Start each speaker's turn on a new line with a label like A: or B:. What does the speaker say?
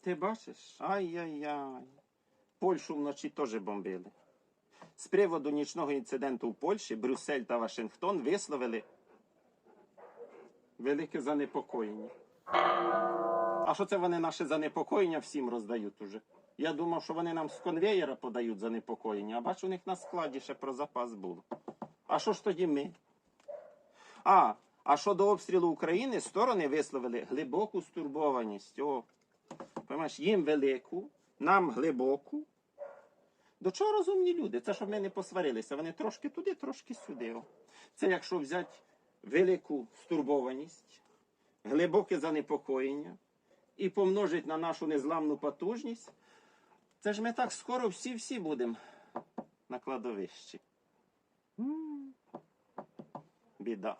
A: Ти бачиш? Ай-яй-яй. Польщу вночі теж бомбили. З приводу нічного інциденту в Польщі Брюссель та Вашингтон висловили велике занепокоєння. А що це вони наше занепокоєння всім роздають уже? Я думав, що вони нам з конвеєра подають занепокоєння, а бачу, у них на складі ще про запас було. А що ж тоді ми? А, а щодо обстрілу України, сторони висловили глибоку стурбованість. О, Понимаєш, їм велику, нам глибоку. До чого розумні люди? Це щоб ми не посварилися. Вони трошки туди, трошки сюди. Це якщо взяти велику стурбованість, глибоке занепокоєння і помножити на нашу незламну потужність, це ж ми так скоро всі-всі будемо на кладовищі. Біда.